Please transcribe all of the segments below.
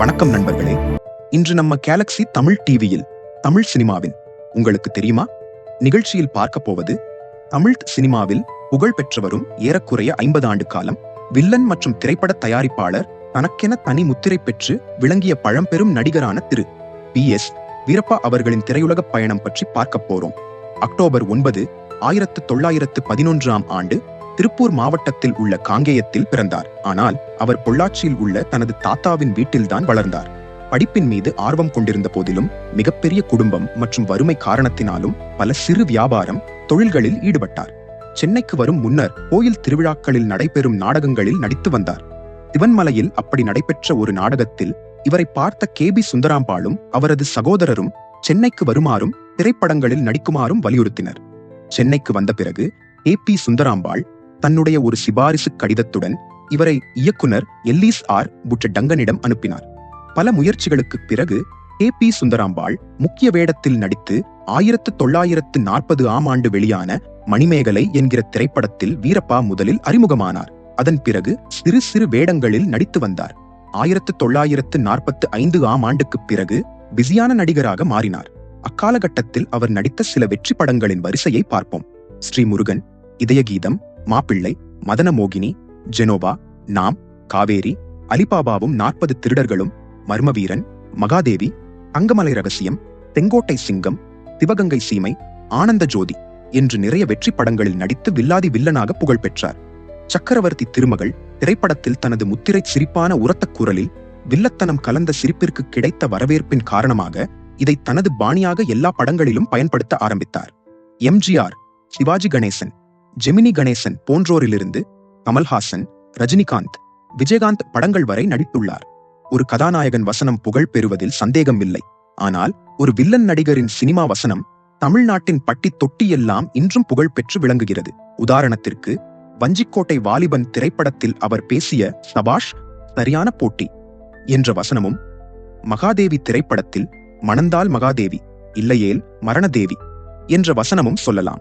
வணக்கம் நண்பர்களே. இன்று நம்ம கேலக்ஸி தமிழ் டிவியில் தமிழ் சினிமாவின் உங்களுக்கு தெரியுமா? நிகழ்ச்சியில் பார்க்க போவது தமிழ் சினிமாவில் புகழ் பெற்றவரும் ஏறக்குறைய ஐம்பது ஆண்டு காலம் வில்லன் மற்றும் திரைப்பட தயாரிப்பாளர் தனக்கென தனி முத்திரை பெற்று விளங்கிய பழம்பெரும் நடிகரான திரு. பி. எஸ். வீரப்பா அவர்களின் திரையுலக பயணம் பற்றி பார்க்க போறோம். அக்டோபர் ஒன்பது ஆயிரத்து தொள்ளாயிரத்து பதினொன்றாம் ஆண்டு திருப்பூர் மாவட்டத்தில் உள்ள காங்கேயத்தில் பிறந்தார். ஆனால் அவர் பொள்ளாச்சியில் உள்ள தனது தாத்தாவின் வீட்டில்தான் வளர்ந்தார். படிப்பின் மீது ஆர்வம் கொண்டிருந்த போதிலும் மிகப்பெரிய குடும்பம் மற்றும் வறுமை காரணத்தினாலும் பல சிறு வியாபாரம் தொழில்களில் ஈடுபட்டார். சென்னைக்கு வரும் முன்னர் கோயில் திருவிழாக்களில் நடைபெறும் நாடகங்களில் நடித்து வந்தார். திவன்மலையில் அப்படி நடைபெற்ற ஒரு நாடகத்தில் இவரை பார்த்த கே. பி. சுந்தராம்பாளும் அவரது சகோதரரும் சென்னைக்கு வருமாறும் திரைப்படங்களில் நடிக்குமாறும் வலியுறுத்தினர். சென்னைக்கு வந்த பிறகு ஏ பி. சுந்தராம்பாள் தன்னுடைய ஒரு சிபாரிசு கடிதத்துடன் இவரை இயக்குனர் எல்லீஸ் ஆர். புட்ட டங்கனிடம் அனுப்பினார். பல முயற்சிகளுக்குப் பிறகு ஏ பி. சுந்தராம்பாள் முக்கிய வேடத்தில் நடித்து ஆயிரத்து தொள்ளாயிரத்து நாற்பது ஆம் ஆண்டு வெளியான மணிமேகலை என்கிற திரைப்படத்தில் வீரப்பா முதலில் அறிமுகமானார். அதன் பிறகு சிறு சிறு வேடங்களில் நடித்து வந்தார். ஆயிரத்து தொள்ளாயிரத்து நாற்பத்து ஐந்து ஆம் ஆண்டுக்குப் பிறகு பிஸியான நடிகராக மாறினார். அக்காலகட்டத்தில் அவர் நடித்த சில வெற்றி படங்களின் வரிசையை பார்ப்போம். ஸ்ரீமுருகன் இதயகீதம் மாப்பிள்ளை மதனமோகினி ஜெனோபா நாம் காவேரி அலிபாபாவும் நாற்பது திருடர்களும் மர்மவீரன் மகாதேவி தங்கமலை ரகசியம் தெங்கோட்டை சிங்கம் சிவகங்கை சீமை ஆனந்த ஜோதி என்று நிறைய வெற்றி படங்களில் நடித்து வில்லாதி வில்லனாக புகழ் பெற்றார். சக்கரவர்த்தி திருமகள் திரைப்படத்தில் தனது முத்திரை சிரிப்பான உரத்த குரலில் வில்லத்தனம் கலந்த சிரிப்பிற்கு கிடைத்த வரவேற்பின் காரணமாக இதை தனது பாணியாக எல்லா படங்களிலும் பயன்படுத்த ஆரம்பித்தார். எம்ஜிஆர் சிவாஜி கணேசன் ஜெமினி கணேசன் போன்றோரிலிருந்து கமல்ஹாசன் ரஜினிகாந்த் விஜயகாந்த் படங்கள் வரை நடித்துள்ளார். ஒரு கதாநாயகன் வசனம் புகழ் பெறுவதில் சந்தேகம் இல்லை ஆனால் ஒரு வில்லன் நடிகரின் சினிமா வசனம் தமிழ்நாட்டின் பட்டி தொட்டியெல்லாம் இன்றும் புகழ் பெற்று விளங்குகிறது. உதாரணத்திற்கு வஞ்சிக்கோட்டை வாலிபன் திரைப்படத்தில் அவர் பேசிய சபாஷ் சரியான போட்டி என்ற வசனமும் மகாதேவி திரைப்படத்தில் மணந்தால் மகாதேவி இல்லையேல் மரணதேவி என்ற வசனமும் சொல்லலாம்.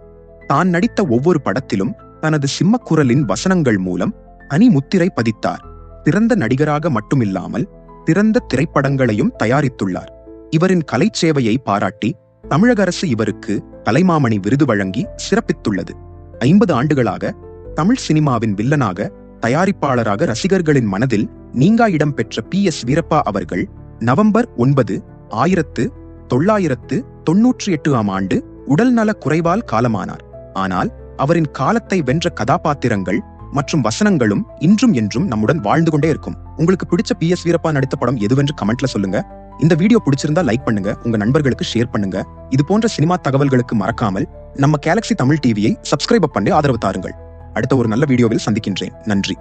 தான் நடித்த ஒவ்வொரு படத்திலும் தனது சிம்மக்குரலின் வசனங்கள் மூலம் அணிமுத்திரை பதித்தார். சிறந்த நடிகராக மட்டுமில்லாமல் சிறந்த திரைப்படங்களையும் தயாரித்துள்ளார். இவரின் கலைச்சேவையை பாராட்டி தமிழக அரசு இவருக்கு கலைமாமணி விருது வழங்கி சிறப்பித்துள்ளது. ஐம்பது ஆண்டுகளாக தமிழ் சினிமாவின் வில்லனாக தயாரிப்பாளராக ரசிகர்களின் மனதில் நீங்கா இடம் பெற்ற பி. எஸ். வீரப்பா அவர்கள் நவம்பர் ஒன்பது ஆயிரத்து தொள்ளாயிரத்து தொன்னூற்றி எட்டு ஆம் ஆண்டு உடல்நலக் குறைவால் காலமானார். ஆனால் அவரின் காலத்தை வென்ற கதாபாத்திரங்கள் மற்றும் வசனங்களும் இன்றும் என்றும் நம்முடன் வாழ்ந்து கொண்டே இருக்கும். உங்களுக்கு பிடிச்ச பி. எஸ். வீரப்பா நடித்த படம் எதுவென்று கமெண்ட்ல சொல்லுங்க. இந்த வீடியோ பிடிச்சிருந்தா லைக் பண்ணுங்க உங்க நண்பர்களுக்கு ஷேர் பண்ணுங்க. இது போன்ற சினிமா தகவல்களுக்கு மறக்காமல் நம்ம கேலக்ஸி தமிழ் டிவியை சப்ஸ்கிரைப் பண்ணி ஆதரவு தாருங்கள். அடுத்த ஒரு நல்ல வீடியோவில் சந்திக்கின்றேன். நன்றி.